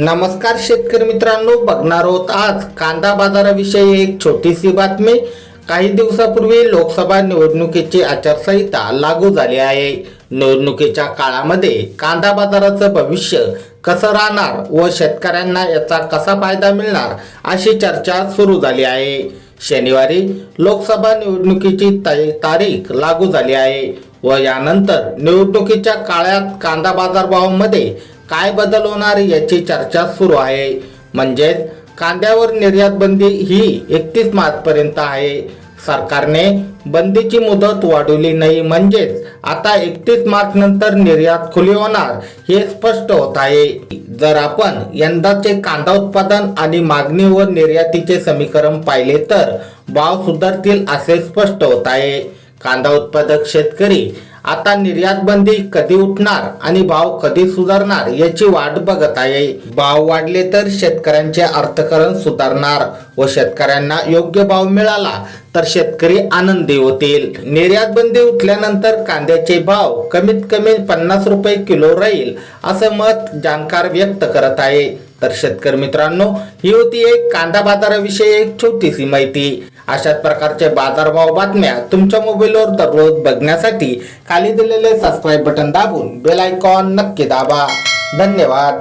नमस्कार शेतकरी मित्रांनो बघणार आहोत आज कांदा बाजाराविषयी एक छोटीशी बातमी. काही दिवसापूर्वी लोकसभा निवडणुकीची आचारसंहिता लागू झाली आहे. निवडणुकीच्या काळामध्ये कांदा बाजाराचं भविष्य कसं राहणार व शेतकऱ्यांना याचा कसा फायदा मिळणार अशी चर्चा सुरू झाली आहे. शनिवारी लोकसभा निवडणुकीची तारीख लागू झाली आहे व यानंतर निवडणुकीच्या काळात कांदा बाजारभावामध्ये काय बदल होणार याची चर्चा सुरू आहे. म्हणजेच कांद्यावर निर्यात बंदी ही एकतीस मार्च पर्यंत आहे. सरकारने बंदीची मुदत वाढवली नाही. म्हणजेच आता एकतीस मार्च नंतर निर्यात खुली होणार हे स्पष्ट होत आहे. जर आपण यंदाचे कांदा उत्पादन आणि मागणी व निर्यातीचे समीकरण पाहिले तर भाव सुधारतील असे स्पष्ट होत आहे. कांदा उत्पादक शेतकरी आता निर्यात बंदी कधी उठणार आणि भाव कधी सुधारणार याची वाट बघत आहे भाव वाढले तर शेतकऱ्यांचे अर्थकारण सुधारणार व शेतकऱ्यांना योग्य भाव मिळाला तर शेतकरी आनंदी होतील. निर्यात बंदी उठल्यानंतर कांद्याचे भाव कमीत कमी पन्नास रुपये किलो राहील असं मत जाणकार व्यक्त करत आहे. तर शेतकरी मित्रांनो ही होती एक कांदा बाजाराविषयी एक छोटीशी माहिती. अशाच प्रकारचे बाजारभाव बातम्या तुमच्या मोबाईलवर दररोज बघण्यासाठी खाली दिलेले सबस्क्राईब बटन दाबून बेल आयकॉन नक्की दाबा. धन्यवाद.